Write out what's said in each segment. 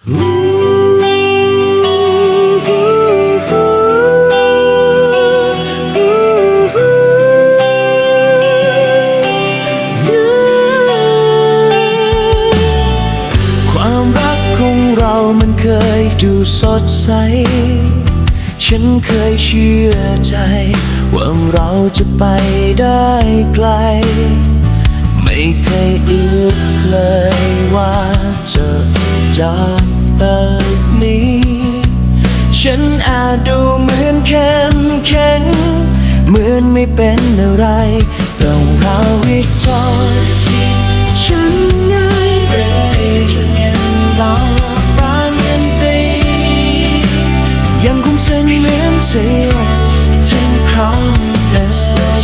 ความรักของเรามันเคยดูสดใส ฉันเคยเชื่อใจ ว่าเราจะไปได้ไกล ไม่เคยอึดเลยว่า จากแบบนี้ ฉันอาจดูเหมือนเข้มแข็ง เหมือนไม่เป็นอะไรเราเราวิจารณ์ฉันง่ายเลยฉันยังรอรักกันไปยังคงเส้นเหมือนเธอถึงพร้อมและ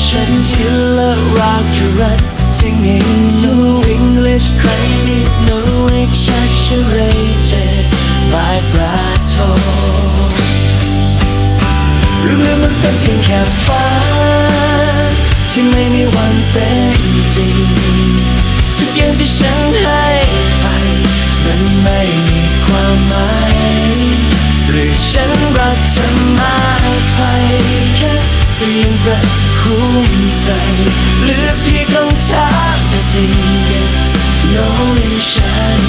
ฉันคิดและรักจะรัก Singing no English แค่ฝันที่ไม่มีวันเป็นจริง ทุกอย่างที่ฉันให้ไปมันไม่มีความหมาย หรือฉันรักเธอมากไปแค่เพียงประคุ้มใจหรือเพียงต้องถามแต่จริงๆ knowing ฉัน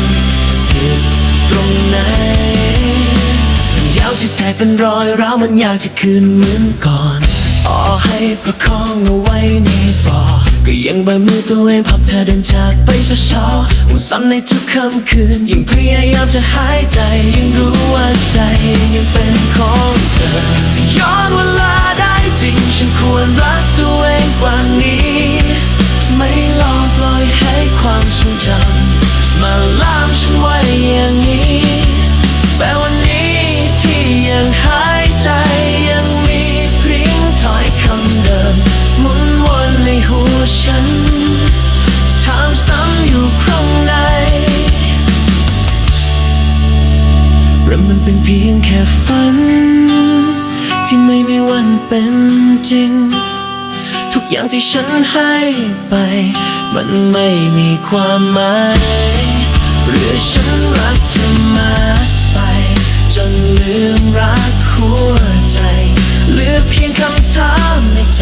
ผิดตรงไหนมันยาวที่แตกเป็นรอยร้าวมันอยากจะคืนเหมือนก่อน ประคองเอาไว้ในบ่อก็ยังใบมือตัวเองพับเธอเดินจากไปช้าๆวนซ้ำในทุกค่ำคืนยิ่งพยายามจะหายใจยิ่งรู้ว่าใจยังเป็นของเธอถ้าย้อนเวลาได้จริงฉันควรรักตัวเองกว่านี้ ไม่รอปล่อยให้ความทรงจำ และมันเป็นเพียงแค่ฝัน ที่ไม่มีวันเป็นจริง ทุกอย่างที่ฉันให้ไป มันไม่มีความหมายเรือฉันรักเธอมาไป จนลืมรักหัวใจเหลือเพียงคำถามในใจ